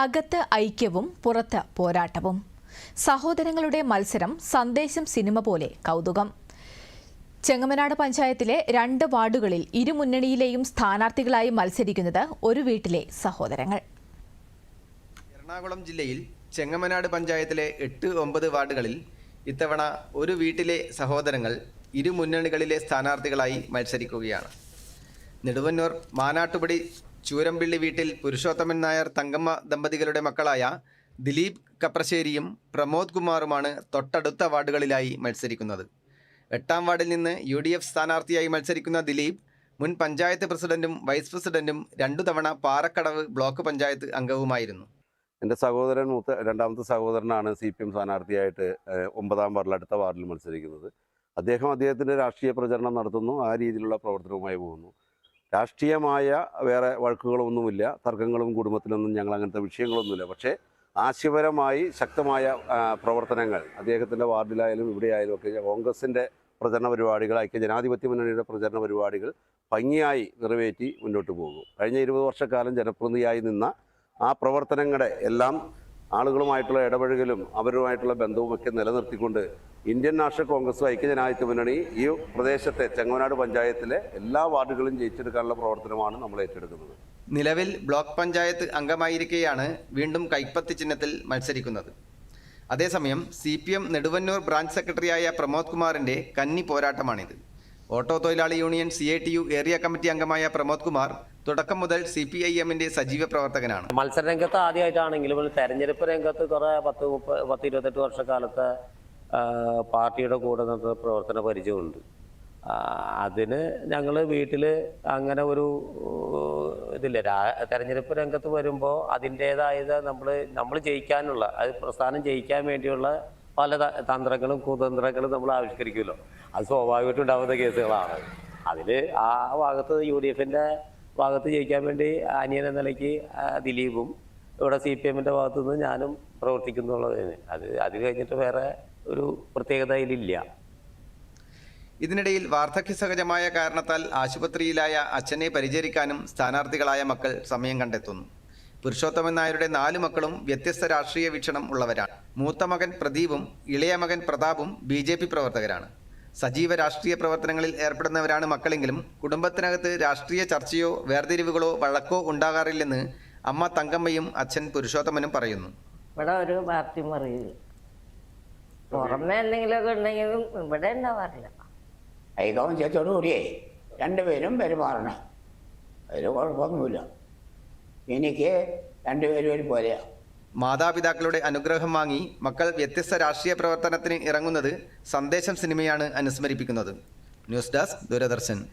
അകത്ത് ഐക്യവും പുറത്ത് പോരാട്ടവും. സഹോദരങ്ങളുടെ മത്സരം സന്ദേശം സിനിമ പോലെ കൗതുകം. ചെങ്ങമനാട് പഞ്ചായത്തിലെ രണ്ട് വാർഡുകളിൽ ഇരുമുന്നണിയിലെയും സ്ഥാനാർത്ഥികളായി മത്സരിക്കുന്നത് ഒരു വീട്ടിലെ സഹോദരങ്ങൾ. എറണാകുളം ജില്ലയിൽ ചെങ്ങമനാട് പഞ്ചായത്തിലെ എട്ട് ഒമ്പത് വാർഡുകളിൽ ഇത്തവണ ഒരു വീട്ടിലെ സഹോദരങ്ങൾ ഇരുമുന്നണികളിലെ സ്ഥാനാർത്ഥികളായി മത്സരിക്കുകയാണ്. നെടുവന്നൂർ മാനാട്ടുപടി ചൂരമ്പിള്ളി വീട്ടിൽ പുരുഷോത്തമൻ നായർ തങ്കമ്മ ദമ്പതികളുടെ മക്കളായ ദിലീപ് കപ്രശ്ശേരിയും പ്രമോദ് കുമാറുമാണ് തൊട്ടടുത്ത വാർഡുകളിലായി മത്സരിക്കുന്നത്. എട്ടാം വാർഡിൽ നിന്ന് യു ഡി എഫ് സ്ഥാനാർത്ഥിയായി മത്സരിക്കുന്ന ദിലീപ് മുൻ പഞ്ചായത്ത് പ്രസിഡന്റും വൈസ് പ്രസിഡന്റും രണ്ടു തവണ പാറക്കടവ് ബ്ലോക്ക് പഞ്ചായത്ത് അംഗവുമായിരുന്നു. എന്റെ സഹോദരൻ മൂത്ത രണ്ടാമത്തെ സഹോദരനാണ് സി പി എം സ്ഥാനാർത്ഥിയായിട്ട് ഒമ്പതാം വാർഡിൽ അടുത്ത വാർഡിൽ മത്സരിക്കുന്നത്. അദ്ദേഹം അദ്ദേഹത്തിന്റെ രാഷ്ട്രീയ പ്രചരണം നടത്തുന്നു ആ രീതിയിലുള്ള പ്രവർത്തനവുമായി പോകുന്നു. രാഷ്ട്രീയമായ വേറെ വഴക്കുകളൊന്നുമില്ല തർക്കങ്ങളും കുടുംബത്തിലൊന്നും ഞങ്ങൾ അങ്ങനത്തെ വിഷയങ്ങളൊന്നുമില്ല. പക്ഷേ ആശയപരമായി ശക്തമായ പ്രവർത്തനങ്ങൾ അദ്ദേഹത്തിന്റെ വാർഡിലായാലും ഇവിടെയായാലും ഒക്കെ കോൺഗ്രസിന്റെ പ്രചരണ പരിപാടികൾ ഐക്യ ജനാധിപത്യ മുന്നണിയുടെ പ്രചരണ പരിപാടികൾ ഭംഗിയായി നിറവേറ്റി മുന്നോട്ട് പോകും. കഴിഞ്ഞ ഇരുപത് വർഷക്കാലം ജനപ്രതിനിധിയായി നിന്ന ആ പ്രവർത്തനങ്ങളുടെ എല്ലാം ആളുകളുമായിട്ടുള്ള ഇടപഴകലും അവരുമായിട്ടുള്ള ബന്ധവുമൊക്കെ നിലനിർത്തിക്കൊണ്ട് ഇന്ത്യൻ നാഷണൽ കോൺഗ്രസ് ഐക്യജനാധിപത്യ മുന്നണി ഈ പ്രദേശത്തെ ചെങ്ങനാട് പഞ്ചായത്തിലെ എല്ലാ വാർഡുകളും ജയിച്ചെടുക്കാനുള്ള പ്രവർത്തനമാണ് നമ്മൾ ഏറ്റെടുക്കുന്നത്. നിലവിൽ ബ്ലോക്ക് പഞ്ചായത്ത് അംഗമായിരിക്കെയാണ് വീണ്ടും കൈപ്പത്തി ചിഹ്നത്തിൽ മത്സരിക്കുന്നത്. അതേസമയം C P M Neduvannur branch സെക്രട്ടറിയായ പ്രമോദ് കുമാറിന്റെ കന്നി പോരാട്ടമാണിത്. ഓട്ടോ തൊഴിലാളി union C I T U area committee അംഗമായ പ്രമോദ് കുമാർ തുടക്കം മുതൽ സി പി ഐ എമ്മിന്റെ സജീവ പ്രവർത്തകനാണ്. മത്സര രംഗത്ത് ആദ്യമായിട്ടാണെങ്കിലും തെരഞ്ഞെടുപ്പ് രംഗത്ത് കുറെ പത്ത് മുപ്പത് പത്ത് ഇരുപത്തെട്ട് വർഷക്കാലത്തെ പാർട്ടിയുടെ കൂടെ നിന്ന് പ്രവർത്തന പരിചയമുണ്ട്. അതിന് ഞങ്ങൾ വീട്ടിൽ അങ്ങനെ ഒരു ഇതില്ല. തെരഞ്ഞെടുപ്പ് രംഗത്ത് വരുമ്പോൾ അതിന്റേതായത് നമ്മൾ നമ്മൾ ജയിക്കാനുള്ള അത് പ്രസ്ഥാനം ജയിക്കാൻ വേണ്ടിയുള്ള പല തന്ത്രങ്ങളും കുതന്ത്രങ്ങളും നമ്മൾ ആവിഷ്കരിക്കുമല്ലോ. അത് സ്വാഭാവികമായിട്ടും ഉണ്ടാകുന്ന കേസുകളാണ്. അതിൽ ആ ഭാഗത്ത് യു ഡി എഫിന്റെ ഭാഗത്ത് ജയിക്കാൻ വേണ്ടി അനിയൻ എന്ന നിലയ്ക്ക് ദിലീപും ഇവിടെ സി പി എമ്മിന്റെ ഭാഗത്തു നിന്ന് ഞാനും പ്രവർത്തിക്കുന്നുള്ളതാണ് അത് അത് കഴിഞ്ഞിട്ട് വേറെ ഒരു പ്രത്യേകത ഇതിലില്ല ഇതിനിടയിൽ വാർദ്ധക്യ സഹജമായ കാരണത്താൽ ആശുപത്രിയിലായ അച്ഛനെ പരിചരിക്കാനും സ്ഥാനാർത്ഥികളായ മക്കൾ സമയം കണ്ടെത്തുന്നു. പുരുഷോത്തമൻ നായരുടെ നാല് മക്കളും വ്യത്യസ്ത രാഷ്ട്രീയ വീക്ഷണം ഉള്ളവരാണ്. മൂത്ത മകൻ പ്രദീപും ഇളയ മകൻ പ്രതാപും ബി ജെ പി പ്രവർത്തകരാണ്. സജീവ രാഷ്ട്രീയ പ്രവർത്തനങ്ങളിൽ ഏർപ്പെടുന്നവരാണ് മക്കളെങ്കിലും കുടുംബത്തിനകത്ത് രാഷ്ട്രീയ ചർച്ചയോ വേർതിരിവുകളോ വഴക്കോ ഉണ്ടാകാറില്ലെന്ന് അമ്മ തങ്കമ്മയും അച്ഛൻ പുരുഷോത്തമനും പറയുന്നു. ഇവിടെ ഒരു പാർട്ടി മറിയില്ല പുറമെ എന്തെങ്കിലുമൊക്കെ ഉണ്ടെങ്കിലും ഇവിടെ ഉണ്ടാവാറില്ല. ചേച്ചോട് കൂടിയേ. രണ്ടുപേരും പെരുമാറണം. അതിൽ കുഴപ്പമൊന്നുമില്ല. എനിക്ക് രണ്ടുപേരും ഒരുപോലെയാണ് മാതാപിതാക്കളുടെ അനുഗ്രഹം വാങ്ങി മക്കൾ വ്യത്യസ്ത രാഷ്ട്രീയ പ്രവർത്തനത്തിന് ഇറങ്ങുന്നത് സന്ദേശം സിനിമയാണ് അനുസ്മരിപ്പിക്കുന്നത്. News desk Doordarshan.